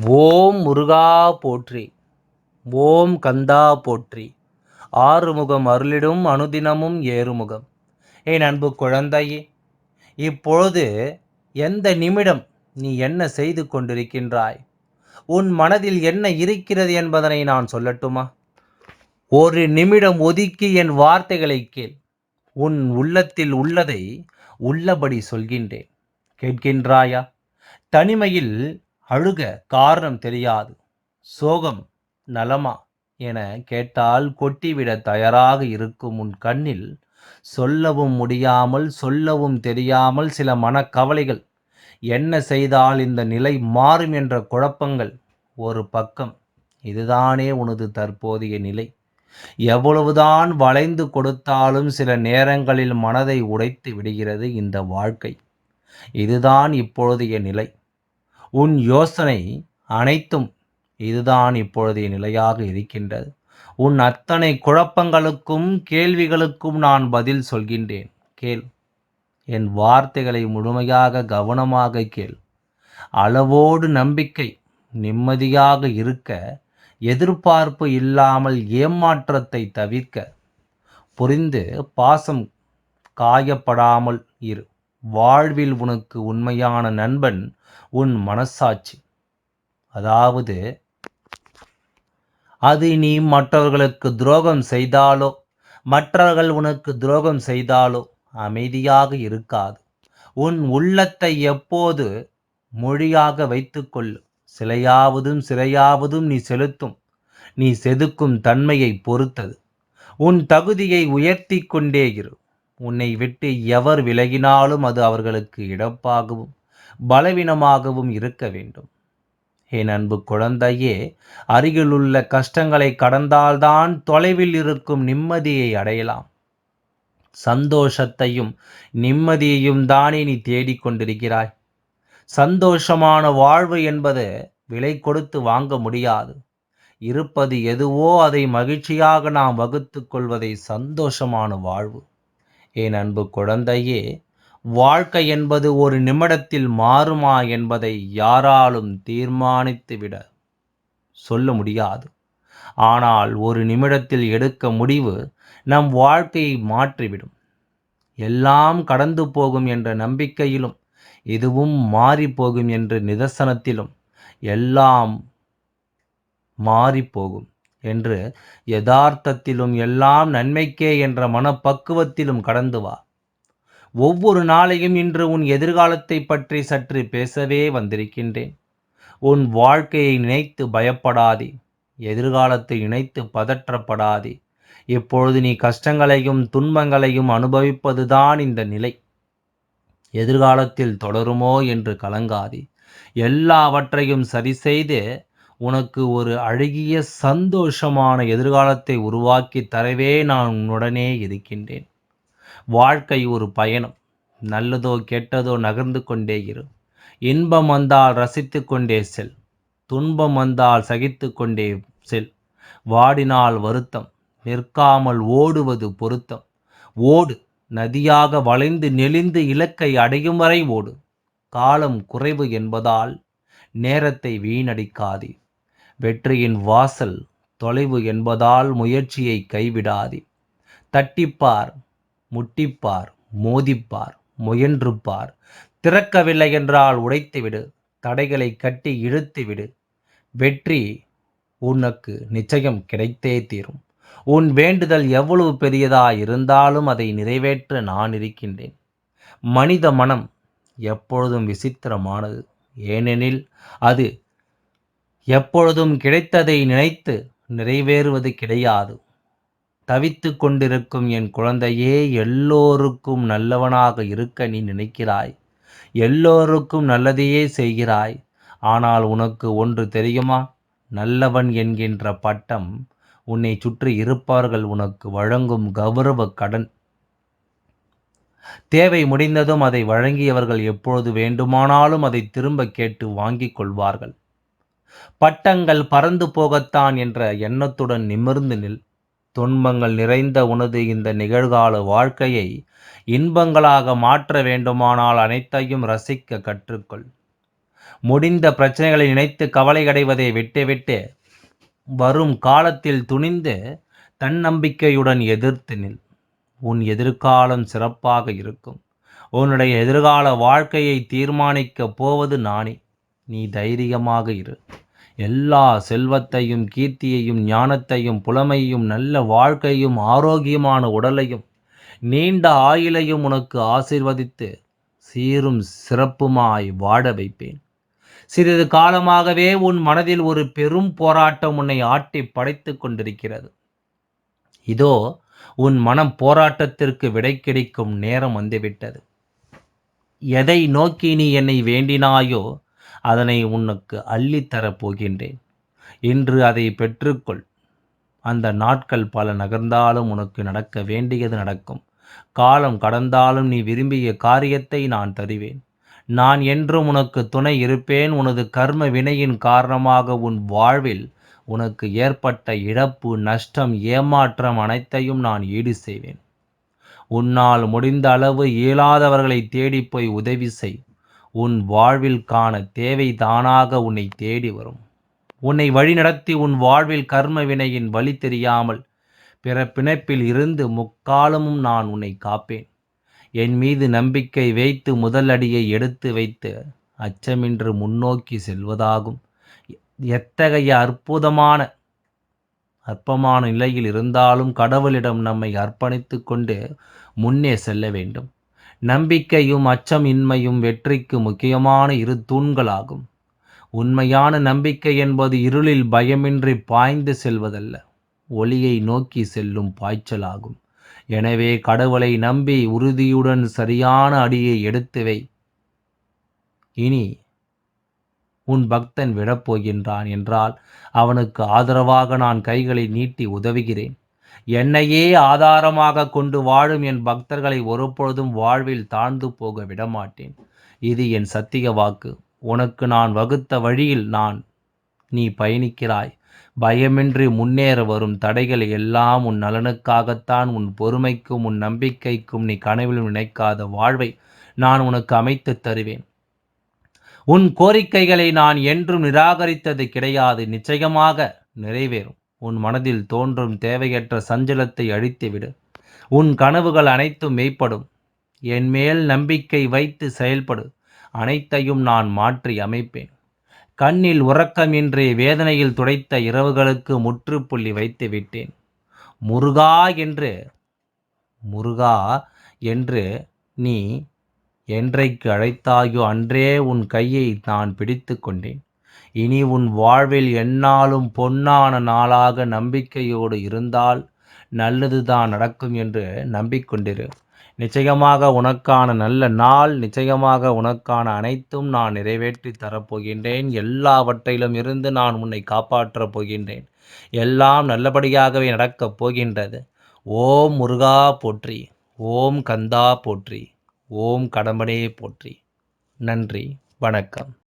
ஓம் முருகா போற்றி. ஓம் கந்தா போற்றி. ஆறுமுகம் அருளிடும் அனுதினமும் ஏறுமுகம். என் அன்பு குழந்தையே இப்பொழுது எந்த நிமிடம் நீ என்ன செய்து கொண்டிருக்கின்றாய்? உன் மனதில் என்ன இருக்கிறது என்பதனை நான் சொல்லட்டுமா? ஒரு நிமிடம் ஒதுக்கி என் வார்த்தைகளை கேள். உன் உள்ளத்தில் உள்ளதை உள்ளபடி சொல்கின்றேன். கேட்கின்றாயா? தனிமையில் அழுக காரணம் தெரியாது. சோகம் நலமா என கேட்டால் கொட்டிவிட தயாராக இருக்கும் உன் கண்ணில் சொல்லவும் முடியாமல் சொல்லவும் தெரியாமல் சில மனக்கவலைகள். என்ன செய்தால் இந்த நிலை மாறும் என்ற குழப்பங்கள். ஒரு பக்கம் இதுதானே உனது தற்போதைய நிலை. எவ்வளவுதான் வளைந்து கொடுத்தாலும் சில நேரங்களில் மனதை உடைத்து விடுகிறது இந்த வாழ்க்கை. இதுதான் இப்பொழுதைய நிலை. உன் யோசனை அனைத்தும் இதுதான் இப்பொழுதைய நிலையாக இருக்கின்றது. உன் அத்தனை குழப்பங்களுக்கும் கேள்விகளுக்கும் நான் பதில் சொல்கின்றேன். கேள். என் வார்த்தைகளை முழுமையாக கவனமாக கேள். அளவோடு நம்பிக்கை நிம்மதியாக இருக்க எதிர்பார்ப்பு இல்லாமல் ஏமாற்றத்தை தவிர்க்க புரிந்து பாசம் காயப்படாமல் இரு. வாழ்வில் உனக்கு உண்மையான நண்பன் உன் மனசாட்சி. அதாவது அது நீ மற்றவர்களுக்கு துரோகம் செய்தாலோ மற்றவர்கள் உனக்கு துரோகம் செய்தாலோ அமைதியாக இருக்காது. உன் உள்ளத்தை எப்போது மொழியாக வைத்துக்கொள்ளு. சிலையாவதும் சிறையாவதும் நீ செலுத்தும் நீ செதுக்கும் தன்மையை பொறுத்தது. உன் தகுதியை உயர்த்தி கொண்டே இரு. உன்னை விட்டு எவர் விலகினாலும் அது அவர்களுக்கு இடப்பாகவும் பலவீனமாகவும் இருக்க வேண்டும். என் அன்பு குழந்தையே அருகிலுள்ள கஷ்டங்களை கடந்தால்தான் தொலைவில் இருக்கும் நிம்மதியை அடையலாம். சந்தோஷத்தையும் நிம்மதியையும் தானே நீ தேடிக்கொண்டிருக்கிறாய் சந்தோஷமான வாழ்வு என்பது விலை கொடுத்து வாங்க முடியாது. இருப்பது எதுவோ அதை மகிழ்ச்சியாக நாம் வகுத்து கொள்வதை சந்தோஷமான வாழ்வு. என் அன்பு குழந்தையே வாழ்க்கை என்பது ஒரு நிமிடத்தில் மாறுமா என்பதை யாராலும் தீர்மானித்துவிட சொல்ல முடியாது. ஆனால் ஒரு நிமிடத்தில் எடுக்க முடிவு நம் வாழ்க்கையை மாற்றிவிடும். எல்லாம் கடந்து போகும் என்ற நம்பிக்கையிலும் இதுவும் மாறிப்போகும் என்ற நிதர்சனத்திலும் எல்லாம் மாறிப்போகும். என்று யதார்த்தத்திலும் எல்லாம் நன்மைக்கே என்ற மனப்பக்குவத்திலும் கடந்து வா. ஒவ்வொரு நாளையும் இன்று உன் எதிர்காலத்தை பற்றி சற்று பேசவே வந்திருக்கின்றேன். உன் வாழ்க்கையை நினைத்து பயப்படாதே. எதிர்காலத்தை நினைத்து பதற்றப்படாதே. இப்பொழுது நீ கஷ்டங்களையும் துன்பங்களையும் அனுபவிப்பதுதான் இந்த நிலை. எதிர்காலத்தில் தொடருமோ என்று கலங்காதே. எல்லாவற்றையும் சரி செய்து உனக்கு ஒரு அழகிய சந்தோஷமான எதிர்காலத்தை உருவாக்கி தரவே நான் உன்னுடனே இருக்கின்றேன். வாழ்க்கை ஒரு பயணம். நல்லதோ கெட்டதோ நகர்ந்து கொண்டே இரு. இன்பம் வந்தால் ரசித்து கொண்டே செல். துன்பம் வந்தால் சகித்து கொண்டே செல். வாடினால் வருத்தம். நிற்காமல் ஓடுவது பொருத்தம். ஓடு. நதியாக வளைந்து நெளிந்து இலக்கை அடையும் வரை ஓடு. காலம் குறைவு என்பதால் நேரத்தை வீணடிக்காதே. வெற்றியின் வாசல் தொலைவு என்பதால் முயற்சியை கைவிடாதே. தட்டிப்பார் முட்டிப்பார் மோதிப்பார் முயன்றுப்பார். திறக்கவில்லை என்றால் உடைத்துவிடு தடைகளை கட்டி இழுத்துவிடு. வெற்றி உனக்கு நிச்சயம் கிடைத்தே தீரும். உன் வேண்டுதல் எவ்வளவு பெரியதாக இருந்தாலும் அதை நிறைவேற்ற நான் இருக்கின்றேன். மனித மனம் எப்பொழுதும் விசித்திரமானது ஏனெனில் அது எப்பொழுதும் கிடைத்ததை நினைத்து நிறைவேறுவது கிடையாது. தவித்து கொண்டிருக்கும் என் குழந்தையே எல்லோருக்கும் நல்லவனாக இருக்க நீ நினைக்கிறாய். எல்லோருக்கும் நல்லதையே செய்கிறாய். ஆனால் உனக்கு ஒன்று தெரியுமா? நல்லவன் என்கின்ற பட்டம் உன்னை சுற்றி இருப்பார்கள் உனக்கு வழங்கும் கௌரவ கடன். தேவை முடிந்ததும் அதை வழங்கியவர்கள் எப்பொழுது வேண்டுமானாலும் அதை திரும்ப கேட்டு வாங்கிக் கொள்வார்கள். பட்டங்கள் பறந்து போகத்தான் என்ற எண்ணத்துடன் நிமிர்ந்து நில். துன்பங்கள் நிறைந்த உனது இந்த நிகழ்கால வாழ்க்கையை இன்பங்களாக மாற்ற வேண்டுமானால் அனைத்தையும் ரசிக்க கற்றுக்கொள். முடிந்த பிரச்சனைகளை நினைத்து கவலை அடைவதை விட்டுவிட்டு வரும் காலத்தில் துணிந்து தன்னம்பிக்கையுடன் எதிர்த்து நில். உன் எதிர்காலம் சிறப்பாக இருக்கும். உன்னுடைய எதிர்கால வாழ்க்கையை தீர்மானிக்கப் போவது நானே. நீ தைரியமாக இரு. எல்லா செல்வத்தையும் கீர்த்தியையும் ஞானத்தையும் புலமையும் நல்ல வாழ்க்கையும் ஆரோக்கியமான உடலையும் நீண்ட ஆயுளையும் உனக்கு ஆசிர்வதித்து சீரும் சிறப்புமாய் வாட வைப்பேன். சிறிது காலமாகவே உன் மனதில் ஒரு பெரும் போராட்டம் உன்னை ஆட்டி படைத்து கொண்டிருக்கிறது. இதோ உன் மனம் போராட்டத்திற்கு விடை கிடைக்கும் நேரம் வந்துவிட்டது. எதை நோக்கி நீ என்னை வேண்டினாயோ அதனை உனக்கு அள்ளித்தரப் போகின்றேன். இன்று அதை பெற்றுக்கொள். அந்த நாட்கள் பல நகர்ந்தாலும் உனக்கு நடக்க வேண்டியது நடக்கும். காலம் கடந்தாலும் நீ விரும்பிய காரியத்தை நான் தருவேன். நான் என்றும் உனக்கு துணை இருப்பேன். உனது கர்ம வினையின் காரணமாக உன் வாழ்வில் உனக்கு ஏற்பட்ட இழப்பு நஷ்டம் ஏமாற்றம் அனைத்தையும் நான் ஈடு செய்வேன். உன்னால் முடிந்த அளவு இயலாதவர்களை தேடிப்போய் உதவி செய். உன் வாழ்வில் காண தேவை தானாக உன்னை தேடி வரும். உன்னை வழிநடத்தி உன் வாழ்வில் கர்ம வினையின் வழி தெரியாமல் பிற பிணைப்பில் இருந்து முக்காலமும் நான் உன்னை காப்பேன். என் மீது நம்பிக்கை வைத்து முதல் அடியை எடுத்து வைத்து அச்சமின்றி முன்னோக்கி செல்வதாகும். எத்தகைய அற்புதமான அற்பமான நிலையில் இருந்தாலும் கடவுளிடம் நம்மை அர்ப்பணித்து கொண்டு முன்னே செல்ல வேண்டும். நம்பிக்கையும் அச்சம் இன்மையும் வெற்றிக்கு முக்கியமான இரு தூண்களாகும். உண்மையான நம்பிக்கை என்பது இருளில் பயமின்றி பாய்ந்து செல்வதல்ல. ஒளியை நோக்கி செல்லும் பாய்ச்சலாகும். எனவே கடவுளை நம்பி உறுதியுடன் சரியான அடியை எடுத்துவை இனி உன் பக்தன் விடப்போகின்றான் என்றால் அவனுக்கு ஆதரவாக நான் கைகளை நீட்டி உதவுகிறேன். என்னையே ஆதாரமாக கொண்டு வாழும் என் பக்தர்களை ஒருபொழுதும் வாழ்வில் தாழ்ந்து போக விடமாட்டேன். இது என் சத்திய வாக்கு. உனக்கு நான் வகுத்த வழியில் நான் நீ பயணிக்கிறாய். பயமின்றி முன்னேற வரும் தடைகள் எல்லாம் உன் நலனுக்காகத்தான் உன் பொறுமைக்கும் உன் நம்பிக்கைக்கும் நீ கனவிலும் நினைக்காத வாழ்வை நான் உனக்கு அமைத்து தருவேன். உன் கோரிக்கைகளை நான் என்றும் நிராகரித்தது கிடையாது. நிச்சயமாக நிறைவேறும். உன் மனதில் தோன்றும் தேவையற்ற சஞ்சலத்தை அழித்துவிடு. உன் கனவுகள் அனைத்தும் மெய்ப்படும். என் மேல் நம்பிக்கை வைத்து செயல்படு. அனைத்தையும் நான் மாற்றி அமைப்பேன். கண்ணில் உறக்கமின்றி வேதனையில் துடைத்த இரவுகளுக்கு முற்றுப்புள்ளி வைத்து விட்டேன். முருகா என்று முருகா என்று நீ என்றைக்கு அழைத்தாயோ அன்றே உன் கையை நான் பிடித்து கொண்டேன். இனி உன் வாழ்வில் எந்நாளும் பொன்னான நாளாக நம்பிக்கையோடு இருந்தால் நல்லது தான் நடக்கும் என்று நம்பிக்கொண்டிரு. நிச்சயமாக உனக்கான நல்ல நாள் நிச்சயமாக உனக்கான அனைத்தும் நான் நிறைவேற்றி தரப்போகின்றேன். எல்லாவற்றிலும் இருந்து நான் உன்னை காப்பாற்றப் போகின்றேன். எல்லாம் நல்லபடியாகவே நடக்கப் போகின்றது. ஓம் முருகா போற்றி. ஓம் கந்தா போற்றி. ஓம் கடம்பனே போற்றி. நன்றி. வணக்கம்.